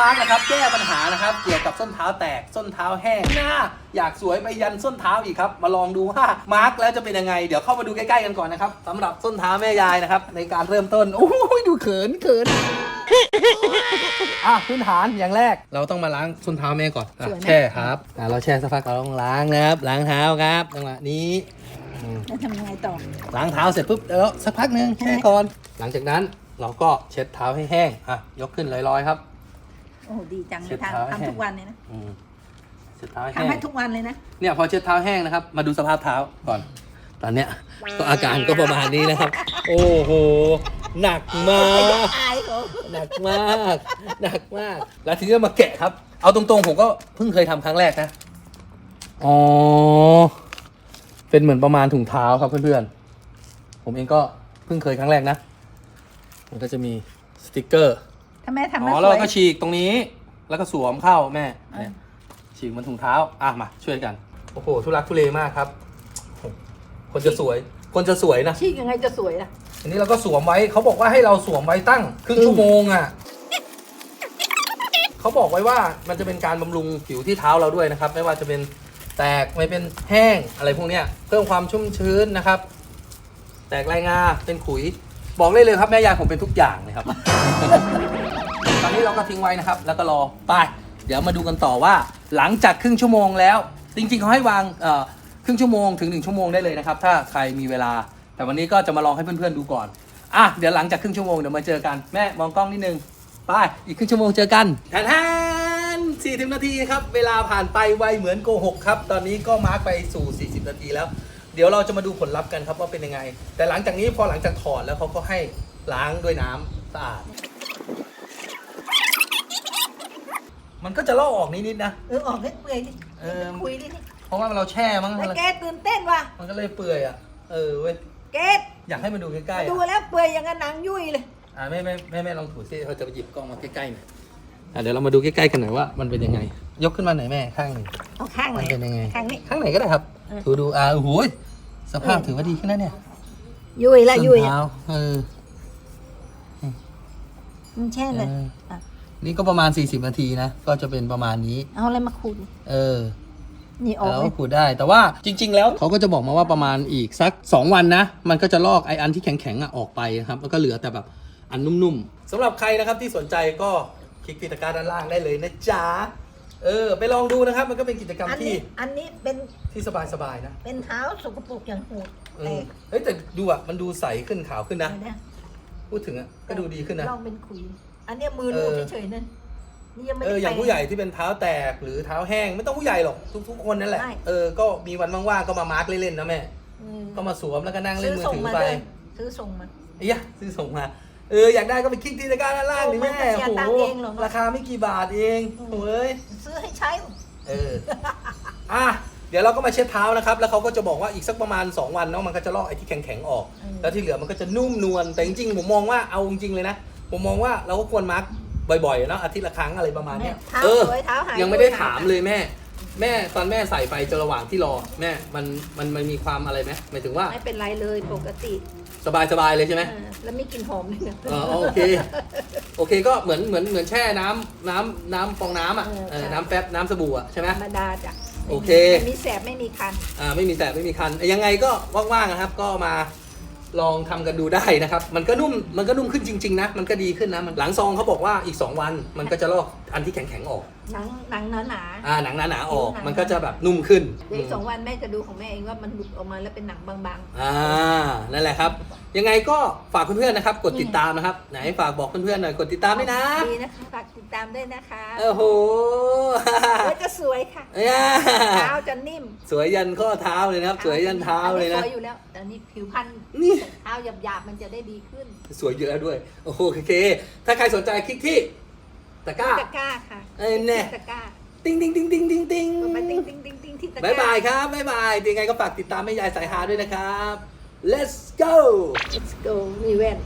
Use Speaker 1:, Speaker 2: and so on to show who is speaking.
Speaker 1: มาร์กนะครับแก้ปัญหานะครับ เกี่ยวกับส้นเท้าแตกส้นเท้าแห้งหน้าอยากสวยไปยันส้นเท้าอีกครับ มาลองดูว่ามาร์กแล้วจะเป็นยังไง เดี๋ยวเข้ามาดูใกล้ๆกันก่อนนะครับสำหรับส้นเท้าแม่ยายนะครับ ในการเริ่มต้นโอ้ยดูเขินเขินอะพื้นฐานอย่างแรกเราต้องมาล้างส้นเท้าแม่ก่อนอะ
Speaker 2: สวยไหม
Speaker 1: แช่ครับอะเราแช่สักพักเราต้องล้างนะครับ ล้างเท้าครับจังหวะนี้อืม
Speaker 2: แล้วทำยังไงต่อ
Speaker 1: ล้างเท้าเสร็จปุ๊บแล้วสักพักหนึ่งแช่ก่อน หลังจากนั้นเราก็เช็ดเท้าให้แห้งอะยกขึ้นลอยๆครับ
Speaker 2: โอ้โหดีจังเล
Speaker 1: เช็
Speaker 2: ย
Speaker 1: ดเท้าให้
Speaker 2: ทำ
Speaker 1: แห้ง
Speaker 2: ทำทุกวันเลยนะ
Speaker 1: อืมเช็ดเท้าให้
Speaker 2: ทำ
Speaker 1: แห้ง
Speaker 2: ให้ทุกวันเลยนะ
Speaker 1: เนี่ยพอเช็ดเท้าแห้งนะครับ มาดูสภาพเท้าก่อน ตอนเนี้ยก็อาการก็ประมาณนี้นะครับ โอ้โห หนักมาก
Speaker 2: อายเขา
Speaker 1: หนักมาก หนักมาก แล้วทีนี้มาแกะครับ เอาตรงๆ ผมก็เพิ่งเคยทำครั้งแรกนะ อ๋อ เป็นเหมือนประมาณถุงเท้าครับเพื่อนๆ ผมเองก็เพิ่งเคยครั้งแรกนะ มันก็จะมีสติกเกอร์
Speaker 2: ถ้าแม่ทำ
Speaker 1: อ๋
Speaker 2: ไม่
Speaker 1: อ
Speaker 2: ส
Speaker 1: แล้ว
Speaker 2: วย
Speaker 1: เราก็ฉีกตรงนี้ แล้วก็สวมเข้าแม่
Speaker 2: อะ
Speaker 1: เนี่ยฉีกมันถุงเท้าอะมาช่วยกัน โอ้โหทุลักทุเลมากครับ คนจะสวย คนจะสวยนะ
Speaker 2: ชี้ยังไงจะสวยล่ะ
Speaker 1: อันนี้เราก็สวมไว้เขาบอกว่าให้เราสวมไว้ตั้งครึ่งชั่วโมงอะเขาบอกไว้ว่ามันจะเป็นการบำรุงผิวที่เท้าเราด้วยนะครับ ไม่ว่าจะเป็นแตกไม่เป็นแห้งอะไรพวกเนี้ยเพิ่มความชุ่มชื้นนะครับ แตกลายงาเป็นขุย บอกเลยเลยครับแม่ยายผมเป็นทุกอย่างเลยครับตอนนี้ เราก็ทิ้งไว้นะครับ แล้วก็รอไป เดี๋ยวมาดูกันต่อว่า หลังจากครึ่งชั่วโมงแล้ว จริงๆเขาให้วางครึ่งชั่วโมงถึงหนึ่งชั่วโมงได้เลยนะครับ ถ้าใครมีเวลา แต่วันนี้ก็จะมาลองให้เพื่อนๆดูก่อนอะเดี๋ยวหลังจากครึ่งชั่วโมงเดี๋ยวมาเจอกันแม่มองกล้องนิดนึงไปอีกครึ่งชั่วโมงเจอกันแทนแทน40นาทีครับ เวลาผ่านไปไวเหมือนโกหกครับ ตอนนี้ก็มาร์กไปสู่ 40 นาทีแล้ว เดี๋ยวเราจะมาดูผลลัพธ์กันครับว่าเป็นยังไง แต่หลังจากนี้พอหลังจากถอดแล้วเขาก็ให้ล้างด้วยน้ำสะอาด มันก็จะลอกออกนิดๆนะ
Speaker 2: เออออกให้เปื่อยดิ
Speaker 1: เออ
Speaker 2: คุยดินี่
Speaker 1: เพราะว่าเราแช่มั้ง
Speaker 2: แล้วแกตื่นเต้นว่ะ
Speaker 1: มันก็เลยเปื่อยอะ เออเว้ย
Speaker 2: เกด
Speaker 1: อยากให้มันดูใกล้ๆ
Speaker 2: ดู
Speaker 1: อะ
Speaker 2: แล้วเปื่อยอย่างกับหนังยุ่ยเลย
Speaker 1: อ่าแม่แม่แม่แม่ลองถูซิเขาจะไปหยิบกล้องมาใกล้ๆหน่อยอะเดี๋ยวเรามาดูใกล้ๆกันหน่อยว่ามันเป็นยังไง ยกขึ้นมาหน่อยแม่ข้างหนึ่ง
Speaker 2: เอาข้างไหน
Speaker 1: มันเป็นยังไง
Speaker 2: ข้างนี้
Speaker 1: ข้างไหนก็ได้ครับ
Speaker 2: เออ
Speaker 1: ดูดูอ่าโอ้โหยสภาพถือว่าดีขึ้นแล้วเนี่ย
Speaker 2: ยุ่ยละยุ่ย
Speaker 1: ส้น
Speaker 2: อะ
Speaker 1: เท้าเออ
Speaker 2: มันแช่เลย
Speaker 1: เออ
Speaker 2: อะ
Speaker 1: นี่ก็ประมาณ 40 นาทีนะ ก็จะเป็นประมาณนี้
Speaker 2: เอาอะไรมาขูด
Speaker 1: เออ
Speaker 2: นี่ออก
Speaker 1: แล้ว
Speaker 2: ไหม
Speaker 1: ขูดได้ แต่ว่าจริง ๆ แล้วเขาก็จะบอกมาว่าประมาณอีกสัก 2 วันนะ มันก็จะลอกไออันที่แข็งๆอะออกไปนะครับ แล้วก็เหลือแต่แบบอันนุ่มๆสำหรับใครนะครับที่สนใจก็คลิกที่ตะกร้าด้านล่างได้เลยนะจ๊ะ เออ ไปลองดูนะครับ มันก็เป็นกิจกรรม
Speaker 2: อัน
Speaker 1: ที่
Speaker 2: นี้อันนี้เป็น
Speaker 1: ที่สบายๆนะ
Speaker 2: เป็นเท้าสกปรกอย่างโหด
Speaker 1: เอ
Speaker 2: แต่
Speaker 1: อเฮ้ยแต่ดูอะ มันดูใสขึ้นขาวขึ้นนะ
Speaker 2: เดี๋ยว
Speaker 1: พูดถึงอะก็ดูดีขึ้นนะ
Speaker 2: ลองเป็นขุย อันเนี้ยมือลู
Speaker 1: เออ
Speaker 2: เฉยๆนั่นนี่ยังไม่
Speaker 1: เอ
Speaker 2: ได้
Speaker 1: ออย่าง
Speaker 2: แปรง
Speaker 1: ผู้ใหญ่ที่เป็นเท้าแตกหรือเท้าแห้ง ไม่ต้องผู้ใหญ่หรอกทุก ๆ คนนั่นแหละ
Speaker 2: ใช่
Speaker 1: เออก็มีวันว่างๆก็มามาร์กเล่นๆนะแม่
Speaker 2: อืม
Speaker 1: ก็มาสวมแล้วก็นั่งเล่นมือ
Speaker 2: ส่ง
Speaker 1: ถือ
Speaker 2: มา
Speaker 1: ไป
Speaker 2: เลยซื้อส่งมา
Speaker 1: ไอ้ยะซื้อส่งมาเอออยากได้ก็ไปคลิกที่ตะกร้าด้านล่างดิแม่
Speaker 2: โอ้มันก็เสียตังค์เองเหรอ
Speaker 1: ราคาไม่กี่บาทเอง
Speaker 2: อืม
Speaker 1: โอ้ย
Speaker 2: ซื้อให้ใช้
Speaker 1: เออ อะ เดี๋ยวเราก็มาเช็ดเท้านะครับ แล้วเขาก็จะบอกว่าอีกสักประมาณ 2 วันเนาะมันก็จะลอกไอ้ที่แข็งๆออก
Speaker 2: อืม
Speaker 1: แล้วที่เหลือมันก็จะนุ่มนวล แต่จริงๆผมมองว่าเอาจริงๆเลยนะ ผมมองว่าเราก็ควรมาร์กบ่อยๆเนาะอาทิตย์ละครั้งอะไรประมาณเนี้ย
Speaker 2: เท้า
Speaker 1: เออ
Speaker 2: สวยเท้าหาย
Speaker 1: ยังไม่ได้
Speaker 2: ห
Speaker 1: ถามเลยแม่ แม่ตอนแม่ใส่ไปจนระหว่างที่รอ แม่มันมันมันมีความอะไรไหมหมายถึงว่า
Speaker 2: ไม่เป็นไรเลยปกติ
Speaker 1: สบายๆเลยใช่ไหม
Speaker 2: เออแล้วไม่กลินหอมเลยนะ
Speaker 1: อ๋อโอเค โอเคก็เหมือนเหมือนเหมือนแช่น้ำน้ำน้ำฟองน้ำอะ
Speaker 2: เออ
Speaker 1: เออ
Speaker 2: ใช่
Speaker 1: น้ำแป๊บน้ำสบู่อะใช่ไหม
Speaker 2: ธรรมดาจ้ะ
Speaker 1: โอเค
Speaker 2: ไม่มีแสบไม่มีคัน
Speaker 1: อ่าไม่มีแสบไม่มีคันยังไงก็ว่างๆนะครับ ก็มา ลองทำกันดูได้นะครับ มันก็นุ่มมันก็นุ่มขึ้นจริง ๆ นะ มันก็ดีขึ้นนะมันหลังซองเขาบอกว่าอีก 2 วัน มันก็จะลอกอันที่แข็งๆออก
Speaker 2: หนังหนังหนาหนา
Speaker 1: อ่าหนังหนาๆออก
Speaker 2: หนัง
Speaker 1: มันก็จะแบบนุ่มขึ้น
Speaker 2: ๆเดี๋ยวอีกสองวันแม่จะดูของแม่เองว่ามันหลุดออกมาแล้วเป็นหนังบาง
Speaker 1: อ่านั่นแหละครับ ยังไงก็ฝากเพื่อนๆนะครับ กดติดตามนะครับ ไหนฝากบอกเพื่อนๆหน่อยกดติดตามด้วยนะ
Speaker 2: ๆดีนะคะฝากติดตามด้วยนะคะ
Speaker 1: โอ้โห
Speaker 2: แล้วจะสวยค่ะ
Speaker 1: เนี่ย
Speaker 2: เท้าจะนิ่ม
Speaker 1: สวยยันข้อเท้าเลยนะครับ สวยยันเท้าเลยนะ
Speaker 2: อัสวยอยู่แล้วแต่นี่ผิวพรรณ
Speaker 1: นี่
Speaker 2: เท้าหยาบๆมันจะได้ดีขึ้น
Speaker 1: สวยเยอะด้วยโอ้โหโอเค ถ้าใครสนใจคลิกที่ตะกร้า
Speaker 2: ตะกร้าค่ะ
Speaker 1: เอ้ยแน่
Speaker 2: ตะกร้า
Speaker 1: ติ้งติ้งติ้งติ้งติ้งติ้ง
Speaker 2: ไปติ้งติ้งติ้งติ้งที่ตะก
Speaker 1: บาย
Speaker 2: ร้า
Speaker 1: บายครับบายบายยังไงก็ฝากติดตามแม่ยายสายฮาด้วยนะครับ let's go
Speaker 2: let's go มีแว่น